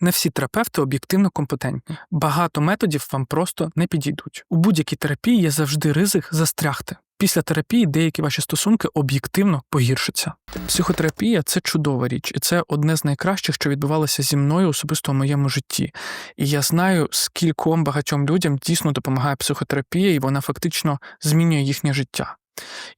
Не всі терапевти об'єктивно компетентні. Багато методів вам просто не підійдуть. У будь-якій терапії є завжди ризик застрягти. Після терапії деякі ваші стосунки об'єктивно погіршаться. Психотерапія це чудова річ, і це одне з найкращих, що відбувалося зі мною особисто в моєму житті. І я знаю, скільком багатьом людям дійсно допомагає психотерапія, і вона фактично змінює їхнє життя.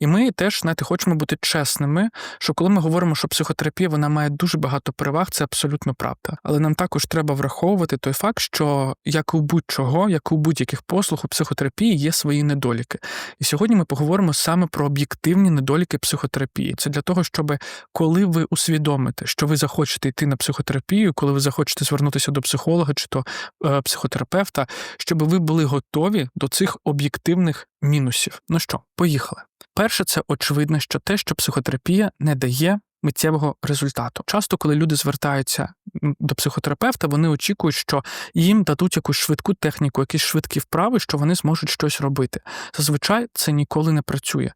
І ми теж, знаєте, хочемо бути чесними, що коли ми говоримо, що психотерапія вона має дуже багато переваг, це абсолютно правда. Але нам також треба враховувати той факт, що як у будь-чого, як у будь-яких послуг у психотерапії є свої недоліки. І сьогодні ми поговоримо саме про об'єктивні недоліки психотерапії. Це для того, щоб коли ви усвідомите, що ви захочете йти на психотерапію, коли ви захочете звернутися до психолога чи то е, психотерапевта, щоб ви були готові до цих об'єктивних мінусів. Ну що, поїхали. Перше, це очевидно, що те, що психотерапія не дає миттєвого результату. Часто, коли люди звертаються до психотерапевта, вони очікують, що їм дадуть якусь швидку техніку, якісь швидкі вправи, що вони зможуть щось робити. Зазвичай це ніколи не працює.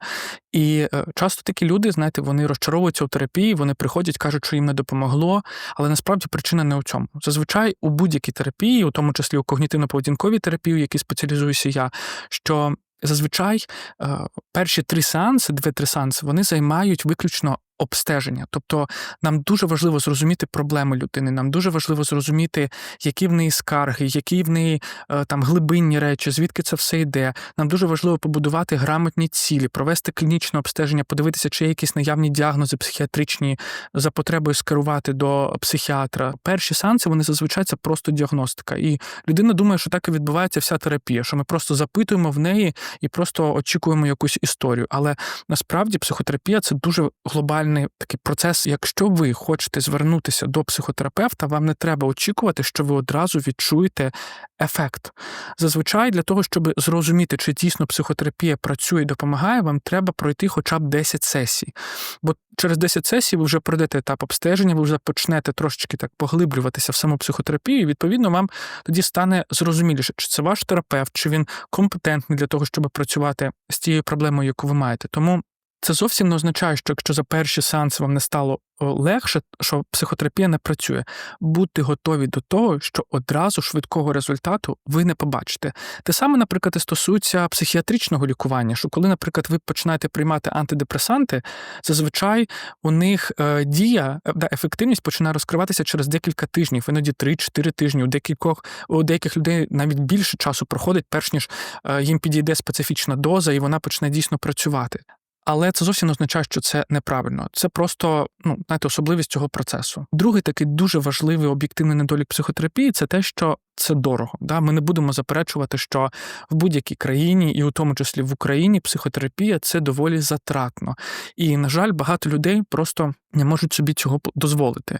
І е, часто такі люди, знаєте, вони розчаровуються у терапії, вони приходять, кажуть, що їм не допомогло, але насправді причина не у цьому. Зазвичай у будь-якій терапії, у тому числі у когнітивно-поведінковій терапії, в якій спеціалізуюся я, що зазвичай е, перші три сеанси, дві-три сеанси, вони займають виключно обстеження. Тобто нам дуже важливо зрозуміти проблеми людини, нам дуже важливо зрозуміти, які в неї скарги, які в неї е, там глибинні речі, звідки це все йде. Нам дуже важливо побудувати грамотні цілі, провести клінічне обстеження, подивитися, чи є якісь наявні діагнози психіатричні за потребою скерувати до психіатра. Перші сеанси, вони зазвичай це просто діагностика. І людина думає, що так і відбувається вся терапія, що ми просто запитуємо в неї і просто очікуємо якусь історію. Але насправді психотерапія це дуже глобальна глобальний такий процес. Якщо ви хочете звернутися до психотерапевта, вам не треба очікувати, що ви одразу відчуєте ефект. Зазвичай для того, щоб зрозуміти, чи дійсно психотерапія працює і допомагає, вам треба пройти хоча б 10 сесій. Бо через 10 сесій ви вже пройдете етап обстеження, ви вже почнете трошечки так поглиблюватися в саму психотерапію, і відповідно вам тоді стане зрозуміліше, чи це ваш терапевт, чи він компетентний для того, щоб працювати з тією проблемою, яку ви маєте. Тому це зовсім не означає, що якщо за перші сеанси вам не стало легше, що психотерапія не працює. Будьте готові до того, що одразу швидкого результату ви не побачите. Те саме, наприклад, і стосується психіатричного лікування, що коли, наприклад, ви починаєте приймати антидепресанти, зазвичай у них е, дія, да, ефективність починає розкриватися через декілька тижнів, іноді 3-4 тижні. У декількох у деяких людей навіть більше часу проходить, перш ніж е, їм підійде специфічна доза, і вона почне дійсно працювати. Але це зовсім не означає, що це неправильно. Це просто ну знаєте, особливість цього процесу. Другий такий дуже важливий об'єктивний недолік психотерапії це те, що це дорого. Да? Ми не будемо заперечувати, що в будь-якій країні, і у тому числі в Україні, психотерапія це доволі затратно. І, на жаль, багато людей просто не можуть собі цього дозволити.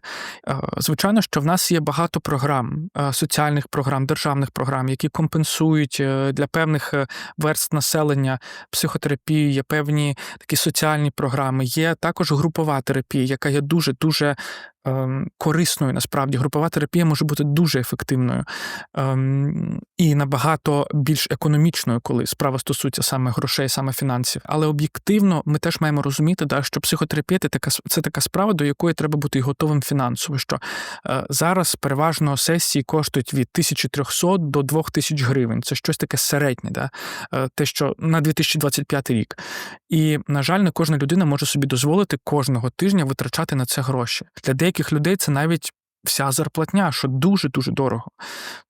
Е, звичайно, що в нас є багато програм, е, соціальних програм, державних програм, які компенсують е, для певних верств населення психотерапію, є певні такі соціальні програми. Є також групова терапія, яка є дуже дуже Ем, корисною насправді групова терапія може бути дуже ефективною ем, і набагато більш економічною, коли справа стосується саме грошей, саме фінансів. Але об'єктивно ми теж маємо розуміти, да, що психотерапія така це така справа, до якої треба бути готовим фінансово. Що е, зараз переважно сесії коштують від 1300 до 2000 гривень. Це щось таке середнє, да? Е, те, що на 2025 рік. І на жаль, не кожна людина може собі дозволити кожного тижня витрачати на це гроші. Для деяких деяких людей це навіть вся зарплатня, що дуже-дуже дорого.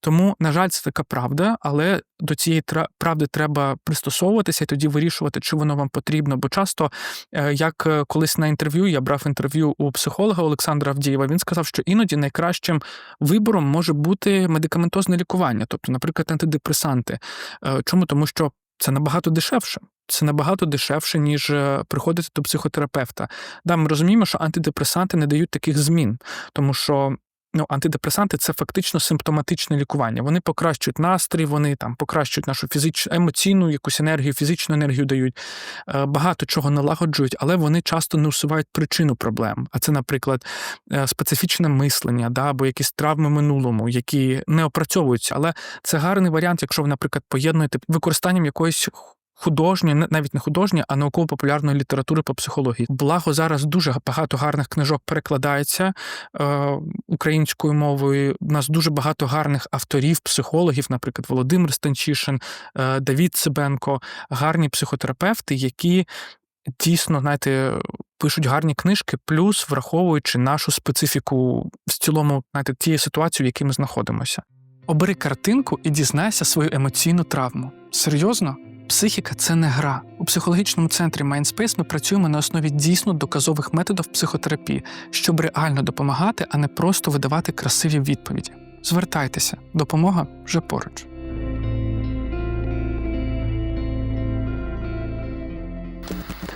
Тому, на жаль, це така правда, але до цієї правди треба пристосовуватися і тоді вирішувати, чи воно вам потрібно. Бо часто, е, як е, колись на інтерв'ю, я брав інтерв'ю у психолога Олександра Авдієва, він сказав, що іноді найкращим вибором може бути медикаментозне лікування, тобто, наприклад, антидепресанти. Е, чому? Тому що це набагато дешевше. Це набагато дешевше, ніж е, приходити до психотерапевта. Да, ми розуміємо, що антидепресанти не дають таких змін, тому що ну, антидепресанти це фактично симптоматичне лікування. Вони покращують настрій, вони там покращують нашу фізичну емоційну якусь енергію, фізичну енергію дають, е, багато чого налагоджують, але вони часто не усувають причину проблем. А це, наприклад, е, специфічне мислення, да, або якісь травми минулому, які не опрацьовуються. Але це гарний варіант, якщо ви, наприклад, поєднуєте використанням якоїсь художньої, навіть не художньої, а науково-популярної літератури по психології. Благо зараз дуже багато гарних книжок перекладається е, українською мовою. У нас дуже багато гарних авторів, психологів, наприклад, Володимир Станчишин, е, Давід Цибенко, гарні психотерапевти, які дійсно, знаєте, пишуть гарні книжки, плюс враховуючи нашу специфіку в цілому, знаєте, тієї ситуації, в якій ми знаходимося. Обери картинку і дізнайся свою емоційну травму. Серйозно? Психіка це не гра. У психологічному центрі Mindspace ми працюємо на основі дійсно доказових методів психотерапії, щоб реально допомагати, а не просто видавати красиві відповіді. Звертайтеся, допомога вже поруч.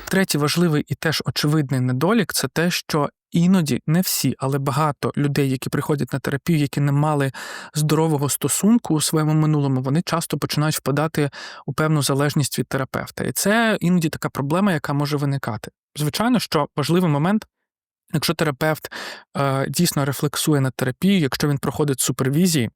Третій важливий і теж очевидний недолік це те, що іноді не всі, але багато людей, які приходять на терапію, які не мали здорового стосунку у своєму минулому, вони часто починають впадати у певну залежність від терапевта. І це іноді така проблема, яка може виникати. Звичайно, що важливий момент. Якщо терапевт е, дійсно рефлексує на терапію, якщо він проходить супервізії,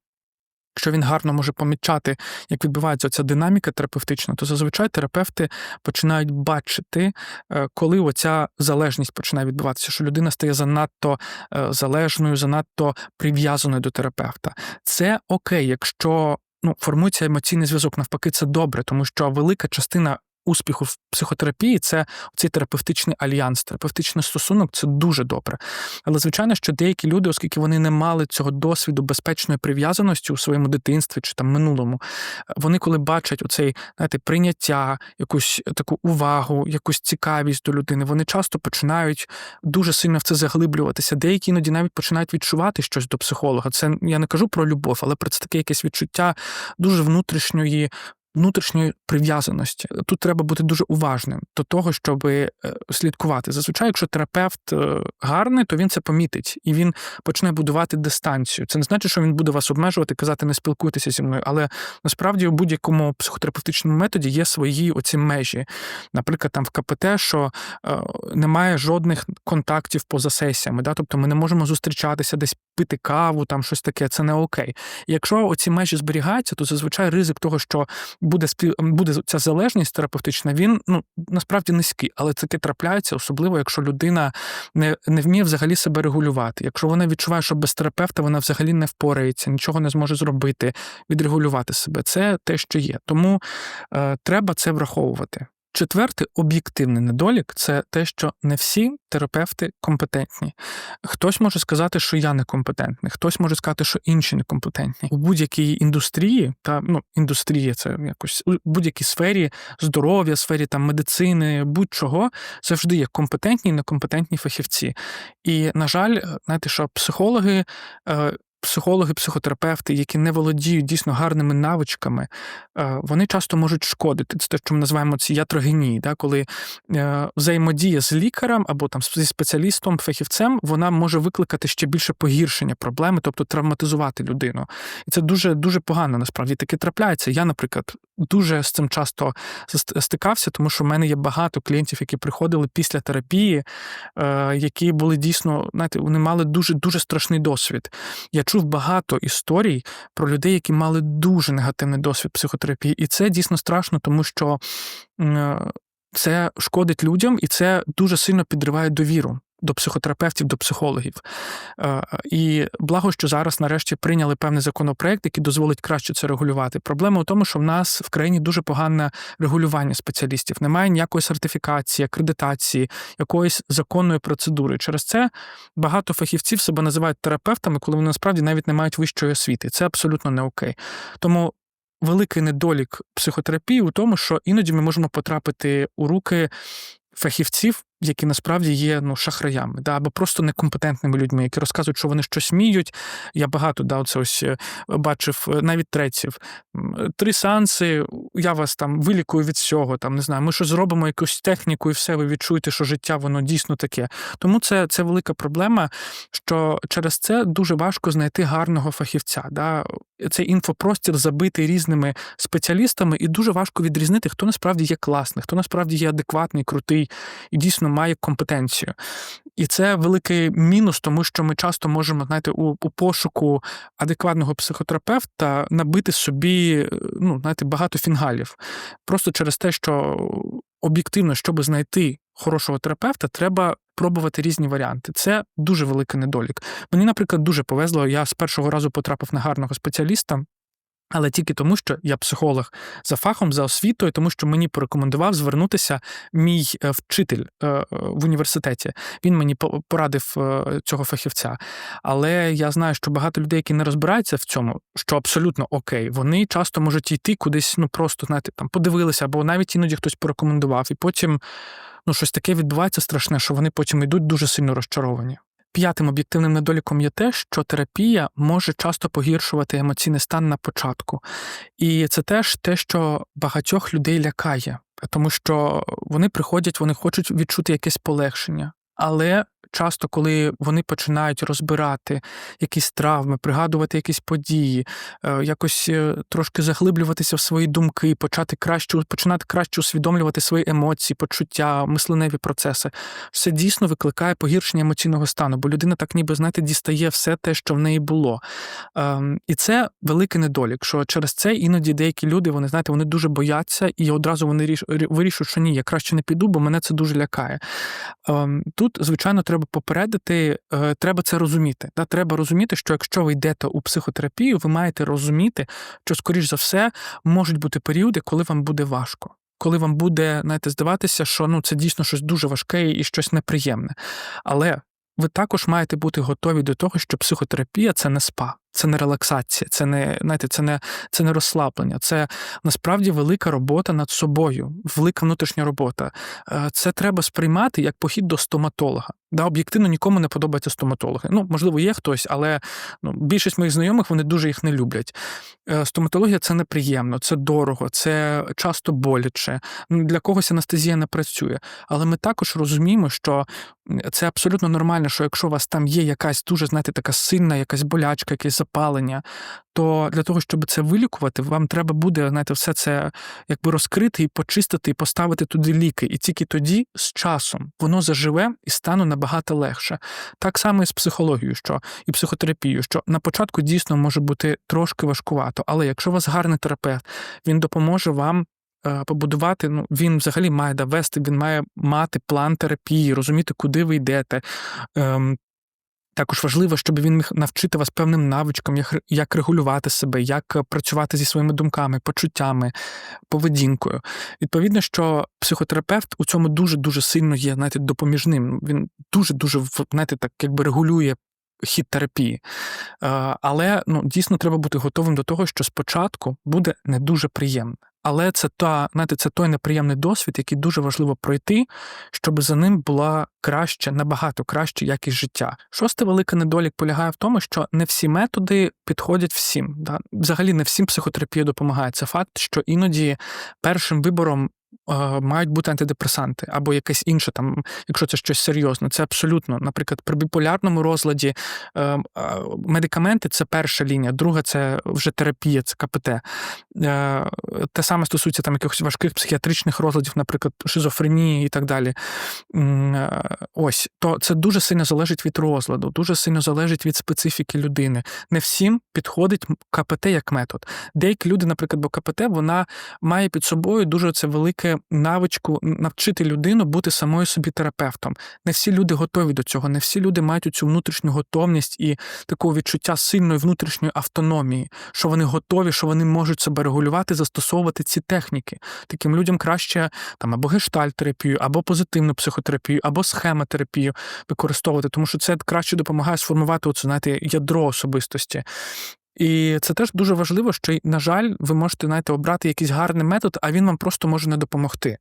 якщо він гарно може помічати, як відбувається ця динаміка терапевтична, то зазвичай терапевти починають бачити, е, коли оця залежність починає відбуватися, що людина стає занадто е, залежною, занадто прив'язаною до терапевта. Це окей, якщо ну, формується емоційний зв'язок, навпаки, це добре, тому що велика частина. Успіху в психотерапії це цей терапевтичний альянс, терапевтичний стосунок це дуже добре. Але звичайно, що деякі люди, оскільки вони не мали цього досвіду безпечної прив'язаності у своєму дитинстві чи там минулому, вони коли бачать оцей знаєте, прийняття, якусь таку увагу, якусь цікавість до людини, вони часто починають дуже сильно в це заглиблюватися. Деякі іноді навіть починають відчувати щось до психолога. Це я не кажу про любов, але про це таке якесь відчуття дуже внутрішньої. Внутрішньої прив'язаності тут треба бути дуже уважним до того, щоб слідкувати. Зазвичай, якщо терапевт е, гарний, то він це помітить і він почне будувати дистанцію. Це не значить, що він буде вас обмежувати, казати не спілкуйтеся зі мною, але насправді у будь-якому психотерапевтичному методі є свої оці межі. Наприклад, там в КПТ, що е, немає жодних контактів поза сесіями, да? тобто ми не можемо зустрічатися десь. Пити каву, там щось таке, це не окей. Якщо оці межі зберігаються, то зазвичай ризик того, що буде спів... буде ця залежність терапевтична, він ну насправді низький, але таке трапляється, особливо якщо людина не не вміє взагалі себе регулювати. Якщо вона відчуває, що без терапевта вона взагалі не впорається, нічого не зможе зробити, відрегулювати себе. Це те, що є. Тому е, треба це враховувати. Четвертий об'єктивний недолік це те, що не всі терапевти компетентні. Хтось може сказати, що я некомпетентний, хтось може сказати, що інші некомпетентні. У будь-якій індустрії, та ну індустрія це якось у будь-якій сфері здоров'я, сфері там медицини, будь-чого завжди є компетентні і некомпетентні фахівці. І, на жаль, знаєте, що психологи. Психологи, психотерапевти, які не володіють дійсно гарними навичками, вони часто можуть шкодити. Це те, що ми називаємо ці ятрогенії, да? коли взаємодія з лікарем або там зі спеціалістом, фахівцем, вона може викликати ще більше погіршення проблеми, тобто травматизувати людину. І це дуже дуже погано насправді таке трапляється. Я, наприклад, дуже з цим часто стикався, тому що в мене є багато клієнтів, які приходили після терапії, які були дійсно, знаєте, вони мали дуже дуже страшний досвід. Я чув багато історій про людей, які мали дуже негативний досвід психотерапії, і це дійсно страшно, тому що це шкодить людям, і це дуже сильно підриває довіру. До психотерапевтів, до психологів. І благо, що зараз нарешті прийняли певний законопроект, який дозволить краще це регулювати. Проблема у тому, що в нас в країні дуже погане регулювання спеціалістів. Немає ніякої сертифікації, акредитації, якоїсь законної процедури. Через це багато фахівців себе називають терапевтами, коли вони насправді навіть не мають вищої освіти. Це абсолютно не окей. Тому. Великий недолік психотерапії у тому, що іноді ми можемо потрапити у руки фахівців, які насправді є ну, шахраями, да, або просто некомпетентними людьми, які розказують, що вони щось вміють. Я багато да, оце ось бачив навіть третів. Три сеанси, я вас там вилікую від всього, там не знаю, ми щось зробимо якусь техніку, і все, ви відчуєте, що життя воно дійсно таке. Тому це це велика проблема, що через це дуже важко знайти гарного фахівця. Да? цей інфопростір забитий різними спеціалістами, і дуже важко відрізнити, хто насправді є класний, хто насправді є адекватний, крутий і дійсно має компетенцію. І це великий мінус, тому що ми часто можемо знаєте, у, у пошуку адекватного психотерапевта набити собі ну, знаєте, багато фінгалів. Просто через те, що об'єктивно, щоб знайти хорошого терапевта, треба пробувати різні варіанти. Це дуже великий недолік. Мені, наприклад, дуже повезло. Я з першого разу потрапив на гарного спеціаліста. Але тільки тому, що я психолог за фахом, за освітою, тому що мені порекомендував звернутися мій е, вчитель е, в університеті. Він мені порадив е, цього фахівця. Але я знаю, що багато людей, які не розбираються в цьому, що абсолютно окей, вони часто можуть йти кудись, ну просто знаєте, там подивилися, або навіть іноді хтось порекомендував, і потім ну щось таке відбувається страшне, що вони потім йдуть дуже сильно розчаровані. П'ятим об'єктивним недоліком є те, що терапія може часто погіршувати емоційний стан на початку. І це теж те, що багатьох людей лякає, тому що вони приходять, вони хочуть відчути якесь полегшення. Але часто, коли вони починають розбирати якісь травми, пригадувати якісь події, е, якось е, трошки заглиблюватися в свої думки, почати краще починати краще усвідомлювати свої емоції, почуття, мисленеві процеси, все дійсно викликає погіршення емоційного стану, бо людина так ніби знаєте, дістає все те, що в неї було. Ем, і це великий недолік. Що через це іноді деякі люди, вони знаєте, вони дуже бояться і одразу вони вирішують, що ні, я краще не піду, бо мене це дуже лякає. Ем, тут, звичайно, треба попередити, е, треба це розуміти. Та Треба розуміти, що якщо ви йдете у психотерапію, ви маєте розуміти, що, скоріш за все, можуть бути періоди, коли вам буде важко. Коли вам буде знаєте, здаватися, що ну це дійсно щось дуже важке і щось неприємне. Але ви також маєте бути готові до того, що психотерапія це не спа, це не релаксація, це не знаєте, це не це не розслаблення, це насправді велика робота над собою, велика внутрішня робота. Е, це треба сприймати як похід до стоматолога. Да, Об'єктивно нікому не подобаються стоматологи. Ну, можливо, є хтось, але ну, більшість моїх знайомих вони дуже їх не люблять. Е, стоматологія це неприємно, це дорого, це часто боляче. Для когось анестезія не працює. Але ми також розуміємо, що це абсолютно нормально, що якщо у вас там є якась дуже, знаєте, така сильна, якась болячка, якесь запалення, то для того, щоб це вилікувати, вам треба буде знаєте, все це якби розкрити і почистити, і поставити туди ліки. І тільки тоді, з часом, воно заживе і стане набагато легше. Так само і з психологією, що і психотерапією, що на початку дійсно може бути трошки важкувато, але якщо у вас гарний терапевт, він допоможе вам. Е, побудувати, ну він взагалі має довести, він має мати план терапії, розуміти, куди ви йдете, ем, також важливо, щоб він міг навчити вас певним навичкам, як регулювати себе, як е, працювати зі своїми думками, почуттями, поведінкою. Відповідно, що психотерапевт у цьому дуже дуже сильно є знаєте, допоміжним. Він дуже дуже знаєте, так якби регулює. Хід терапії. Е, але ну, дійсно треба бути готовим до того, що спочатку буде не дуже приємно. Але це та знаєте, це той неприємний досвід, який дуже важливо пройти, щоб за ним була краща, набагато краща якість життя. Шостий великий недолік полягає в тому, що не всі методи підходять всім. Да? Взагалі не всім психотерапія допомагає. Це факт, що іноді першим вибором мають бути антидепресанти або якесь інше, там, якщо це щось серйозне. Це абсолютно, наприклад, при біполярному розладі е, медикаменти це перша лінія, друга це вже терапія, це КПТ. Е, те саме стосується там якихось важких психіатричних розладів, наприклад, шизофренії і так далі. Е, ось, то це дуже сильно залежить від розладу, дуже сильно залежить від специфіки людини. Не всім підходить КПТ як метод. Деякі люди, наприклад, бо КПТ вона має під собою дуже це велике навичку навчити людину бути самою собі терапевтом. Не всі люди готові до цього, не всі люди мають цю внутрішню готовність і такого відчуття сильної внутрішньої автономії, що вони готові, що вони можуть себе регулювати, застосовувати ці техніки. Таким людям краще там або гештальтерапію, або позитивну психотерапію, або схемотерапію використовувати, тому що це краще допомагає сформувати оце, знаєте, ядро особистості. І це теж дуже важливо, що, на жаль, ви можете знаєте, обрати якийсь гарний метод, а він вам просто може не допомогти.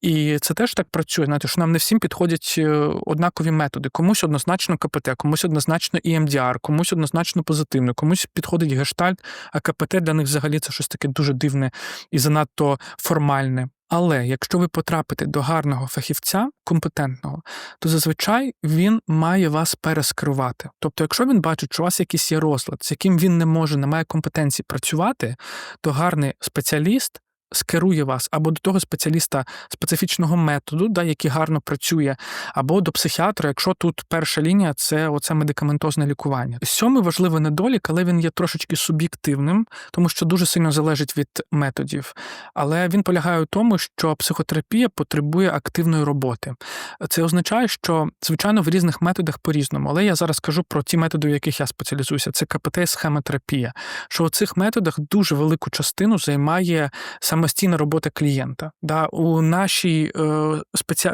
І це теж так працює, знаєте, що нам не всім підходять е, однакові методи. Комусь однозначно КПТ, комусь однозначно EMDR, комусь однозначно позитивно, комусь підходить гештальт, а КПТ для них взагалі це щось таке дуже дивне і занадто формальне. Але якщо ви потрапите до гарного фахівця, компетентного, то зазвичай він має вас перескерувати. Тобто, якщо він бачить, що у вас якийсь є розлад, з яким він не може, не має компетенції працювати, то гарний спеціаліст скерує вас або до того спеціаліста специфічного методу, да, який гарно працює, або до психіатра, якщо тут перша лінія це оце медикаментозне лікування. Сьомий важливий недолік, але він є трошечки суб'єктивним, тому що дуже сильно залежить від методів. Але він полягає у тому, що психотерапія потребує активної роботи. Це означає, що звичайно в різних методах по-різному, але я зараз кажу про ті методи, в яких я спеціалізуюся. Це КПТ, схемотерапія, Що у цих методах дуже велику частину займає саме самостійна робота клієнта. Да, У нашій е,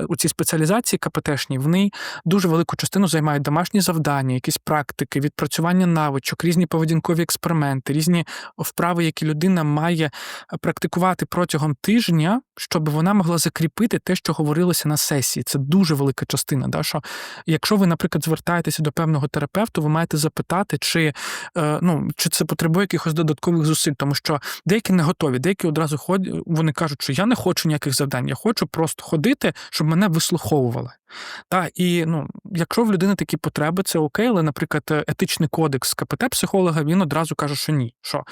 у цій спеціалізації КПТшній в ній дуже велику частину займають домашні завдання, якісь практики, відпрацювання навичок, різні поведінкові експерименти, різні вправи, які людина має практикувати протягом тижня, щоб вона могла закріпити те, що говорилося на сесії. Це дуже велика частина. Да, що Якщо ви, наприклад, звертаєтеся до певного терапевта, ви маєте запитати, чи е, ну, чи це потребує якихось додаткових зусиль, тому що деякі не готові, деякі одразу ходять вони кажуть, що я не хочу ніяких завдань, я хочу просто ходити, щоб мене вислуховували. Та, І ну, якщо в людини такі потреби, це окей, але, наприклад, етичний кодекс КПТ-психолога він одразу каже, що ні. що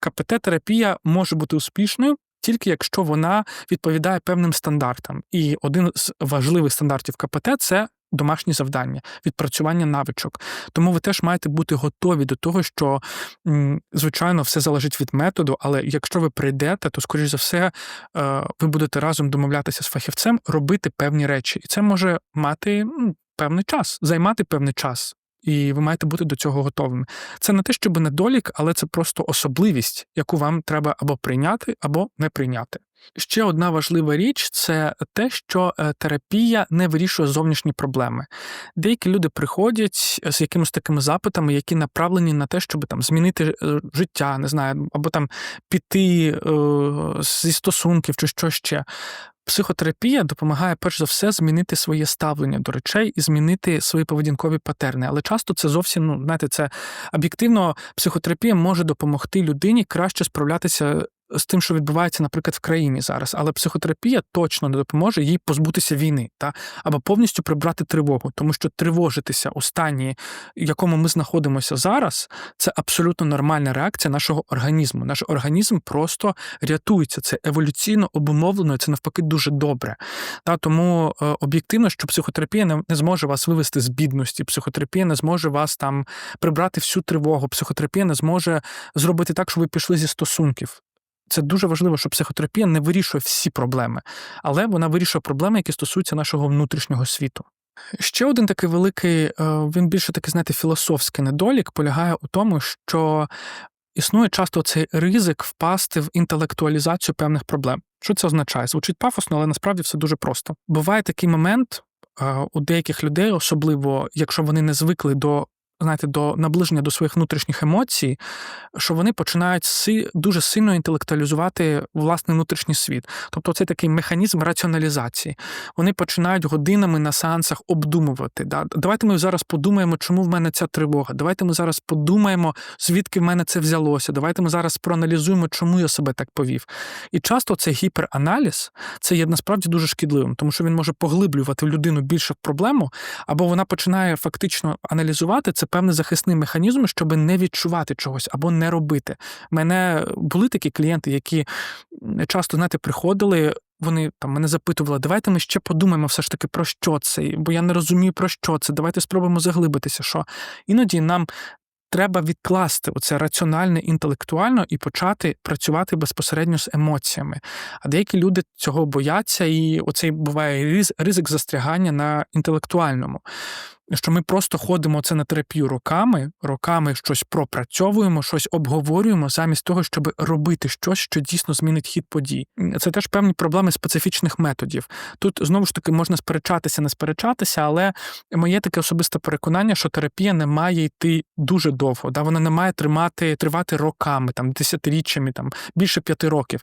КПТ-терапія може бути успішною. Тільки якщо вона відповідає певним стандартам, і один з важливих стандартів КПТ це домашні завдання, відпрацювання навичок. Тому ви теж маєте бути готові до того, що, звичайно, все залежить від методу, але якщо ви прийдете, то, скоріш за все, е, ви будете разом домовлятися з фахівцем, робити певні речі. І це може мати певний час, займати певний час. І ви маєте бути до цього готовими. Це не те, щоб недолік, але це просто особливість, яку вам треба або прийняти, або не прийняти. Ще одна важлива річ це те, що е, терапія не вирішує зовнішні проблеми. Деякі люди приходять з якимись такими запитами, які направлені на те, щоб там змінити е, життя, не знаю, або там піти е, зі стосунків чи що ще. Психотерапія допомагає перш за все змінити своє ставлення до речей і змінити свої поведінкові патерни. Але часто це зовсім ну знаєте, це об'єктивно психотерапія може допомогти людині краще справлятися з тим, що відбувається, наприклад, в країні зараз, але психотерапія точно не допоможе їй позбутися війни, та або повністю прибрати тривогу, тому що тривожитися у стані, в якому ми знаходимося зараз, це абсолютно нормальна реакція нашого організму. Наш організм просто рятується. Це еволюційно обумовлено, і це навпаки дуже добре. Та тому е, об'єктивно, що психотерапія не, зможе вас вивести з бідності, психотерапія не зможе вас там прибрати всю тривогу, психотерапія не зможе зробити так, щоб ви пішли зі стосунків. Це дуже важливо, що психотерапія не вирішує всі проблеми, але вона вирішує проблеми, які стосуються нашого внутрішнього світу. Ще один такий великий, е, він більше такий, знаєте, філософський недолік полягає у тому, що існує часто цей ризик впасти в інтелектуалізацію певних проблем. Що це означає? Звучить пафосно, але насправді все дуже просто. Буває такий момент е, у деяких людей, особливо якщо вони не звикли до знаєте, до наближення до своїх внутрішніх емоцій, що вони починають си, дуже сильно інтелектуалізувати власний внутрішній світ. Тобто це такий механізм раціоналізації. Вони починають годинами на сеансах обдумувати. Да? Давайте ми зараз подумаємо, чому в мене ця тривога. Давайте ми зараз подумаємо, звідки в мене це взялося. Давайте ми зараз проаналізуємо, чому я себе так повів. І часто цей гіпераналіз це є насправді дуже шкідливим, тому що він може поглиблювати людину більше в проблему, або вона починає фактично аналізувати це певний захисний механізм, щоб не відчувати чогось або не робити. У мене були такі клієнти, які часто знаєте, приходили. Вони там мене запитували, давайте ми ще подумаємо все ж таки про що це, бо я не розумію про що це. Давайте спробуємо заглибитися. Що іноді нам треба відкласти оце раціональне, інтелектуально і почати працювати безпосередньо з емоціями. А деякі люди цього бояться, і оцей буває ризик застрягання на інтелектуальному що ми просто ходимо це на терапію роками, роками щось пропрацьовуємо, щось обговорюємо, замість того, щоб робити щось, що дійсно змінить хід подій. Це теж певні проблеми специфічних методів. Тут знову ж таки можна сперечатися, не сперечатися, але моє таке особисте переконання, що терапія не має йти дуже довго, да вона не має тримати тривати роками, там десятиріччями, там більше п'яти років,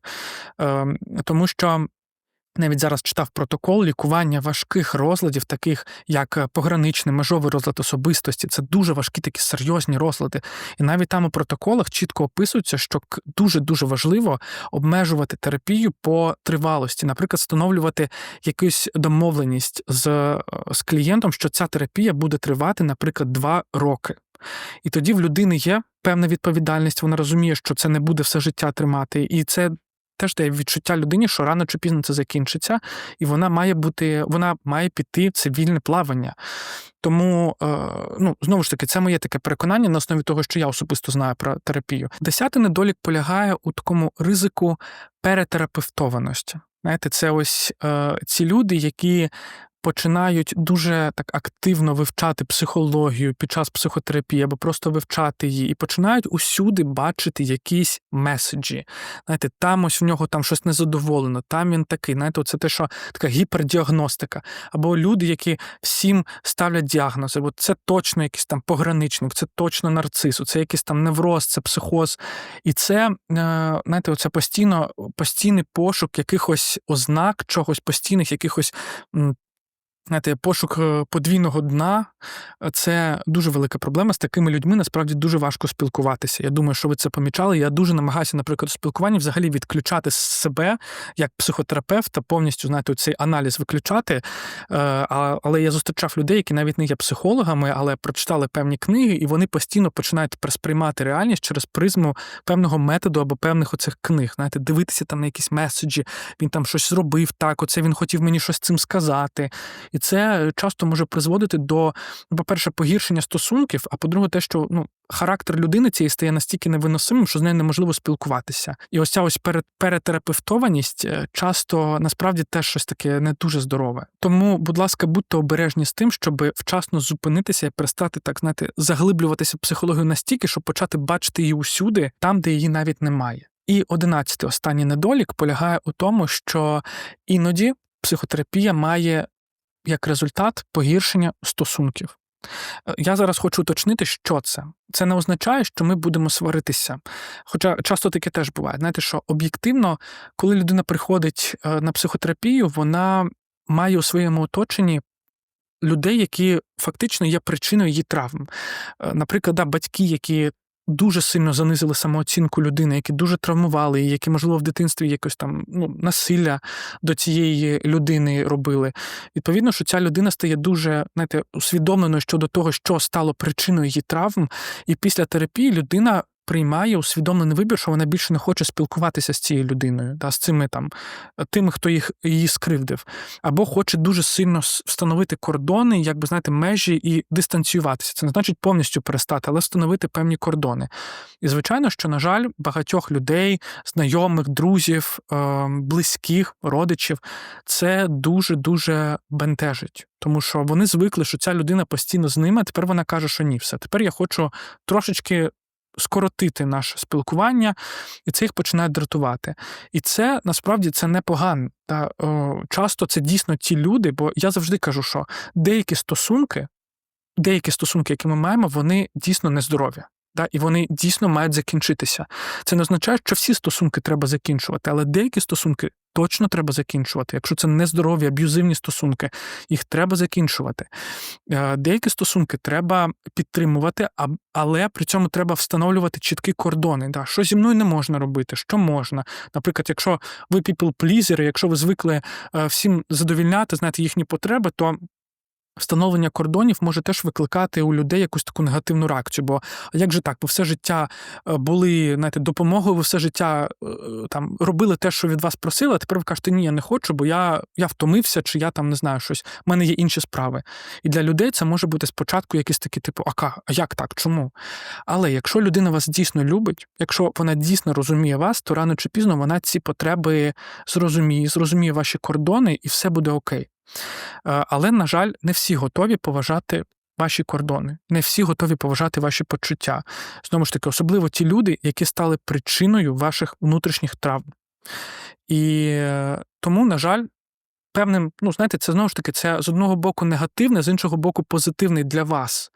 Е, тому що навіть зараз читав протокол лікування важких розладів, таких як е, пограничний межовий розлад особистості. Це дуже важкі такі серйозні розлади. І навіть там у протоколах чітко описується, що дуже дуже важливо обмежувати терапію по тривалості, наприклад, встановлювати якусь домовленість з, е, з клієнтом, що ця терапія буде тривати, наприклад, два роки. І тоді в людини є певна відповідальність, вона розуміє, що це не буде все життя тримати, і це теж дає відчуття людині, що рано чи пізно це закінчиться, і вона має бути, вона має піти в цивільне плавання. Тому, е, ну знову ж таки, це моє таке переконання на основі того, що я особисто знаю про терапію. Десятий недолік полягає у такому ризику перетерапевтованості. Знаєте, це ось е, ці люди, які починають дуже так активно вивчати психологію під час психотерапії або просто вивчати її, і починають усюди бачити якісь меседжі. Знаєте, там ось в нього там щось незадоволено, там він такий. Знаєте, це те, що така гіпердіагностика. Або люди, які всім ставлять діагнози, бо це точно якийсь там пограничник, це точно нарцис, це якийсь там невроз, це психоз. І це, е, знаєте, оце постійно постійний пошук якихось ознак, чогось постійних, якихось Знаєте, пошук е, подвійного дна це дуже велика проблема. З такими людьми насправді дуже важко спілкуватися. Я думаю, що ви це помічали. Я дуже намагаюся, наприклад, у спілкуванні взагалі відключати себе як психотерапевта, повністю знаєте, цей аналіз виключати. Е, але я зустрічав людей, які навіть не є психологами, але прочитали певні книги, і вони постійно починають сприймати реальність через призму певного методу або певних оцих книг. Знаєте, дивитися там на якісь меседжі. Він там щось зробив так. Оце він хотів мені щось цим сказати. І це часто може призводити до, ну, по-перше, погіршення стосунків, а по-друге, те, що ну. Характер людини цієї стає настільки невиносимим, що з нею неможливо спілкуватися. І ось ця ось перетерапевтованість е, часто насправді теж щось таке не дуже здорове. Тому, будь ласка, будьте обережні з тим, щоб вчасно зупинитися і перестати так знаєте, заглиблюватися психологію настільки, щоб почати бачити її усюди, там, де її навіть немає. І одинадцятий останній недолік полягає у тому, що іноді психотерапія має як результат погіршення стосунків. Е, я зараз хочу уточнити, що це. Це не означає, що ми будемо сваритися. Хоча часто таке теж буває. Знаєте, що об'єктивно, коли людина приходить е, на психотерапію, вона має у своєму оточенні людей, які фактично є причиною її травм. Е, наприклад, батьки, які дуже сильно занизили самооцінку людини, які дуже травмували її, які, можливо, в дитинстві якось там ну, насилля до цієї людини робили. Відповідно, що ця людина стає дуже знаєте, усвідомленою щодо того, що стало причиною її травм, і після терапії людина приймає усвідомлений вибір, що вона більше не хоче спілкуватися з цією людиною, да, з цими там тими, хто їх її скривдив, або хоче дуже сильно встановити кордони, як би знаєте, межі і дистанціюватися. Це не значить повністю перестати, але встановити певні кордони. І звичайно, що, на жаль, багатьох людей, знайомих, друзів, ем, близьких, родичів, це дуже дуже бентежить. Тому що вони звикли, що ця людина постійно з ними, а тепер вона каже, що ні, все. Тепер я хочу трошечки скоротити наше спілкування, і це їх починає дратувати. І це насправді це непогано. Та, о, Часто це дійсно ті люди, бо я завжди кажу, що деякі стосунки, деякі стосунки, які ми маємо, вони дійсно нездорові. Та, і вони дійсно мають закінчитися. Це не означає, що всі стосунки треба закінчувати, але деякі стосунки точно треба закінчувати. Якщо це нездорові, аб'юзивні стосунки, їх треба закінчувати. Е, деякі стосунки треба підтримувати, але при цьому треба встановлювати чіткі кордони. Да? Що зі мною не можна робити, що можна. Наприклад, якщо ви people pleaser, якщо ви звикли е, всім задовільняти, знаєте, їхні потреби, то Встановлення кордонів може теж викликати у людей якусь таку негативну реакцію. Бо як же так, ви все життя е, були знаєте, допомогою, ви все життя е, там робили те, що від вас просили, а тепер ви кажете, ні, я не хочу, бо я я втомився, чи я там не знаю щось. У мене є інші справи. І для людей це може бути спочатку якийсь такий, типу, а як так? Чому? Але якщо людина вас дійсно любить, якщо вона дійсно розуміє вас, то рано чи пізно вона ці потреби зрозуміє, зрозуміє ваші кордони, і все буде окей. Е, але, на жаль, не всі готові поважати ваші кордони, не всі готові поважати ваші почуття. Знову ж таки, особливо ті люди, які стали причиною ваших внутрішніх травм. І е, тому, на жаль, певним, ну знаєте, це знову ж таки, це з одного боку негативне, з іншого боку, позитивний для вас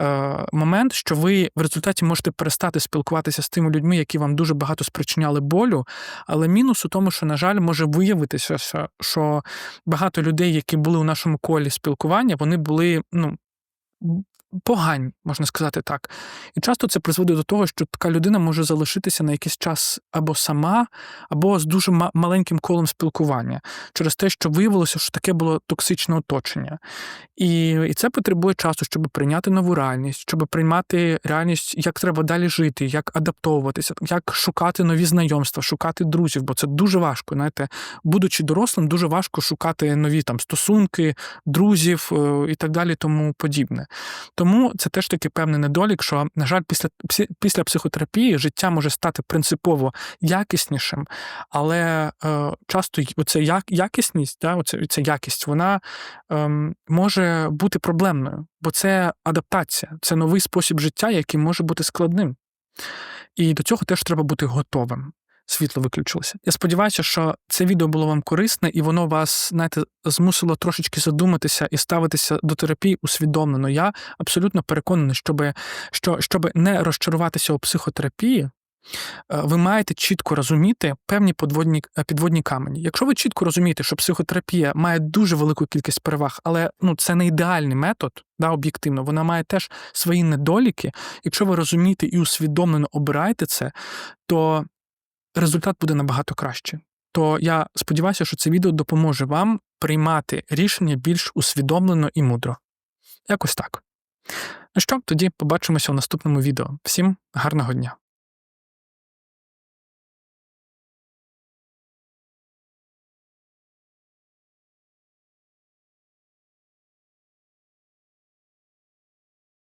е, момент, що ви в результаті можете перестати спілкуватися з тими людьми, які вам дуже багато спричиняли болю. Але мінус у тому, що, на жаль, може виявитися, що- багато людей, які були у нашому колі спілкування, вони були ну, погані, можна сказати так. І часто це призводить до того, що така людина може залишитися на якийсь час або сама, або з дуже маленьким колом спілкування через те, що виявилося, що таке було токсичне оточення. І, і це потребує часу, щоб прийняти нову реальність, щоб приймати реальність, як треба далі жити, як адаптовуватися, як шукати нові знайомства, шукати друзів, бо це дуже важко. Знаєте, будучи дорослим, дуже важко шукати нові там стосунки, друзів е, і так далі, тому подібне. Тому це теж таки певний недолік, що, на жаль, після, після психотерапії життя може стати принципово якіснішим, але е, часто оця як, якісність, да, оця, ця якість, вона ем, може бути проблемною, бо це адаптація, це новий спосіб життя, який може бути складним. І до цього теж треба бути готовим. Світло виключилося. Я сподіваюся, що це відео було вам корисне, і воно вас, знаєте, змусило трошечки задуматися і ставитися до терапії усвідомлено. Я абсолютно переконаний, щоб, що, щоб не розчаруватися у психотерапії, е, ви маєте чітко розуміти певні подводні, е, підводні камені. Якщо ви чітко розумієте, що психотерапія має дуже велику кількість переваг, але ну, це не ідеальний метод, да, об'єктивно, вона має теж свої недоліки. Якщо ви розумієте і усвідомлено обираєте це, то результат буде набагато краще. То я сподіваюся, що це відео допоможе вам приймати рішення більш усвідомлено і мудро. Якось так. Ну що, тоді побачимося у наступному відео. Всім гарного дня!